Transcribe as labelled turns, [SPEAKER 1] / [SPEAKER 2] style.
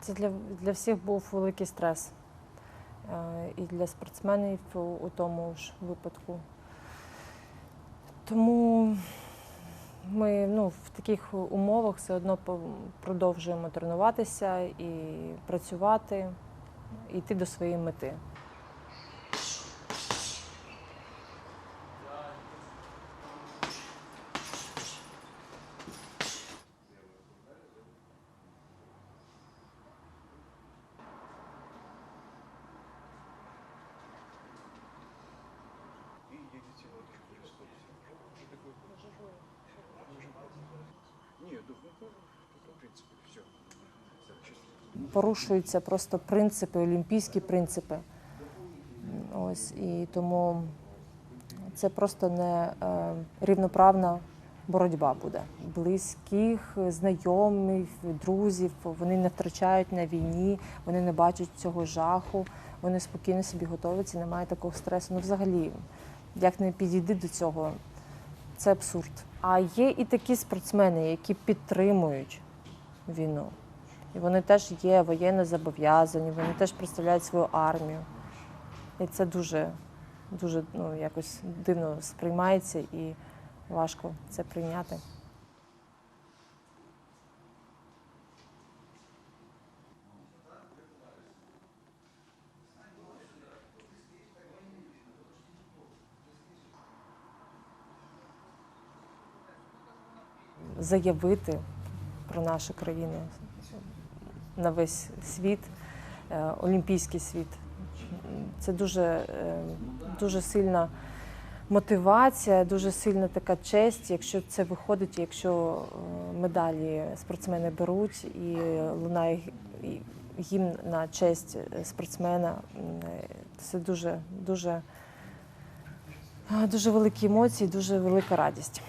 [SPEAKER 1] Це для, для всіх був великий стрес. Е, І для спортсменів у- тому ж випадку. Тому ми ну, в таких умовах все одно продовжуємо тренуватися і працювати, і йти до своєї мети.
[SPEAKER 2] И едете в отдых переступите. Что такое? Нет, ну, в принципе, все.
[SPEAKER 1] порушуються просто принципи, олімпійські принципи. Ось і тому це просто не е, рівноправна боротьба буде. Близьких, знайомих, друзів вони не втрачають на війні, вони не бачать цього жаху, вони спокійно собі готуються, немає такого стресу. Ну, взагалі, як не підійди до цього, це абсурд. А є і такі спортсмени, які підтримують війну. І вони теж є воєнно зобов'язані, вони теж представляють свою армію. І це дуже, дуже ну, якось дивно сприймається і важко це прийняти. Заявити про нашу країну на весь світ, е, олімпійський світ. Це дуже, е, дуже сильна мотивація, дуже сильна така честь, якщо це виходить, якщо е, медалі спортсмени беруть і лунає гі- гімн на честь спортсмена. Це дуже, дуже, дуже великі емоції, дуже велика радість.